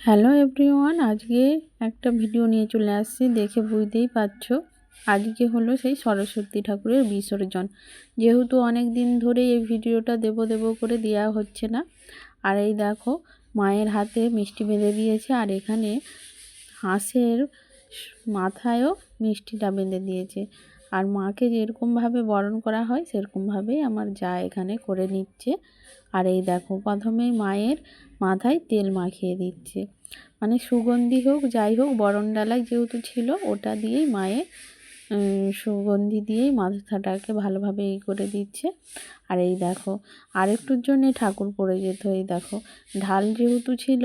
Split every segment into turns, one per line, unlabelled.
Hello everyone, আজকে একটা video নিয়ে চলে আসছি, দেখে বুঝতেই পারছ। আজকে হলো সেই সরস্বতী ঠাকুরের বিসর্জন। যেহেতু অনেক দিন ধরে এই ভিডিওটা দেব দেব করে দেওয়া হচ্ছে না, আর এই দেখো মায়ের হাতে মিষ্টি বেঁধে দিয়েছে, আর এখানে হাঁসের মাথায়ও মিষ্টিটা বেঁধে দিয়েছে। আর মাকে যেরকমভাবে বরণ করা হয়, সেরকমভাবেই আমার যা এখানে করে নিচ্ছে। আর এই দেখো প্রথমেই মায়ের মাথায় তেল মাখিয়ে দিচ্ছে। মানে সুগন্ধি হোক, যাই হোক বরণ ডালায় যেহেতু ছিল, ওটা দিয়েই মায়ের সুগন্ধি দিয়েই মাথাটাকে ভালোভাবে এই করে দিচ্ছে। আর এই দেখো, আরেকটুর জন্যে ঠাকুর পড়ে যেত। এই দেখো, ঢাল যেহেতু ছিল,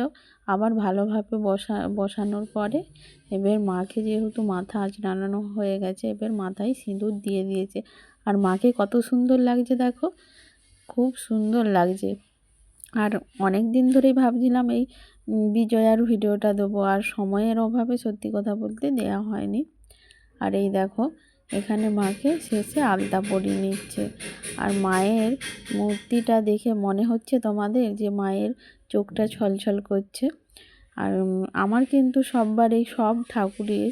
আবার ভালোভাবে বসা, বসানোর পরে এবার মাকে যেহেতু মাথা আজ আঁচড়ানো হয়ে গেছে, এবার মাথায় সিঁদুর দিয়ে দিয়েছে। আর মাকে কত সুন্দর লাগছে দেখো, খুব সুন্দর লাগছে। আর অনেক দিন ধরেই ভাবছিলাম এই বিজয়ার ভিডিওটা দেবো, আর সময়ের অভাবে সত্যি কথা বলতে দেয়া হয়নি। আর এই দেখো, এখানে মাকে শেষে আলতা পরিয়ে নিচ্ছে। আর মায়ের মূর্তিটা দেখে মনে হচ্ছে তোমাদের যে মায়ের চোখটা ছলছল করছে। আর আমার কিন্তু সববার এই সব ঠাকুরের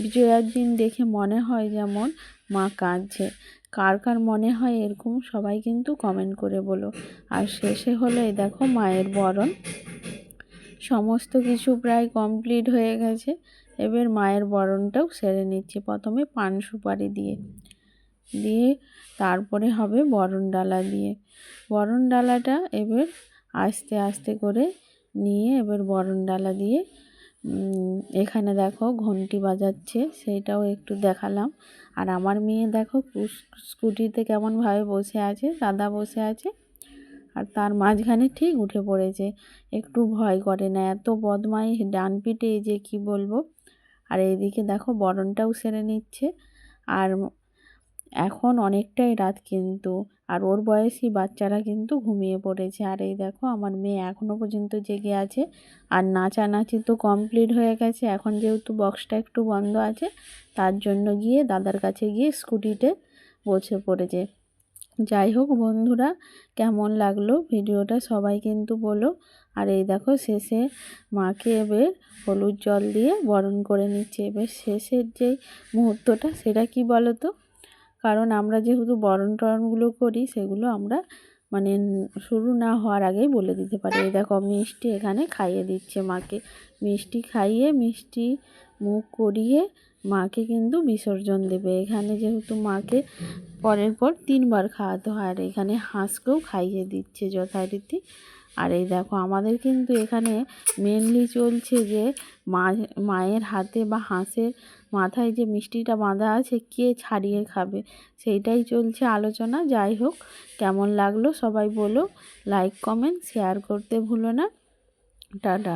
বিজয়ার দিন দেখে মনে হয় যেমন মা কাঁদছে। কার কার মনে হয় এরকম সবাই কিন্তু কমেন্ট করে বলো। আর শেষে হলো এই দেখো মায়ের বরণ। সমস্ত কিছু প্রায় কমপ্লিট হয়ে গেছে। এবার মায়ের বরণটাও সেরে নিচ্ছে প্রথমে পান সুপারি দিয়ে। দিয়ে তারপরে হবে বরণ ডালা দিয়ে। বরণ ডালাটা এবার আস্তে আস্তে করে নিয়ে এবার বরণ ডালা দিয়ে এখানে দেখো ঘন্টি বাজাচ্ছে, সেইটাও একটু দেখালাম। আর আমার মেয়ে দেখো স্কুটিতে কেমনভাবে বসে আছে, দাদা বসে আছে আর তার মাঝখানে ঠিক উঠে পড়েছে। একটু ভয় করে না, এত বদমাই ডান পিঠে যে কি বলব? আর এইদিকে দেখো বরণটাও সেরে নিচ্ছে। আর এখন অনেকটাই রাত কিন্তু, আর ওর বয়সী বাচ্চারা কিন্তু ঘুমিয়ে পড়েছে। আর এই দেখো আমার মেয়ে এখনও পর্যন্ত জেগে আছে। আর নাচানাচি তো কমপ্লিট হয়ে গেছে। এখন যেহেতু বক্সটা একটু বন্ধ আছে, তার জন্য গিয়ে দাদার কাছে গিয়ে স্কুটিতে বসে পড়েছে। যাই হোক বন্ধুরা, কেমন লাগল ভিডিওটা সবাই কিন্তু বলো। আর এই দেখো শেষে মাকে এবার হলুদ জল দিয়ে বরণ করে নিচ্ছে। এবার শেষের যে মুহূর্তটা সেটা কি বলো তো কারণ আমরা যেহেতু বরণ টরণগুলো করি সেগুলো আমরা মানে শুরু না হওয়ার আগেই বলে দিতে পারি। এই দেখো মিষ্টি এখানে খাইয়ে দিচ্ছে মাকে। মিষ্টি খাইয়ে মিষ্টি মুখ করিয়ে মাকে কিন্তু বিসর্জন দেবে। এখানে যেহেতু মাকে পরের পর তিনবার খাওয়াতে হয় আর এখানে হাঁসকেও খাইয়ে দিচ্ছে যথারীতি। আর এই দেখো, আমাদের কিন্তু এখানে মেনলি চলছে যে মা মায়ের হাতে বা হাঁসের মাথায় যে মিষ্টিটা বাঁধা আছে কে ছাড়িয়ে খাবে, সেইটাই চলছে আলোচনা। যাই হোক, কেমন লাগল সবাই বলো লাইক কমেন্ট শেয়ার করতে ভুলো না। টাটা।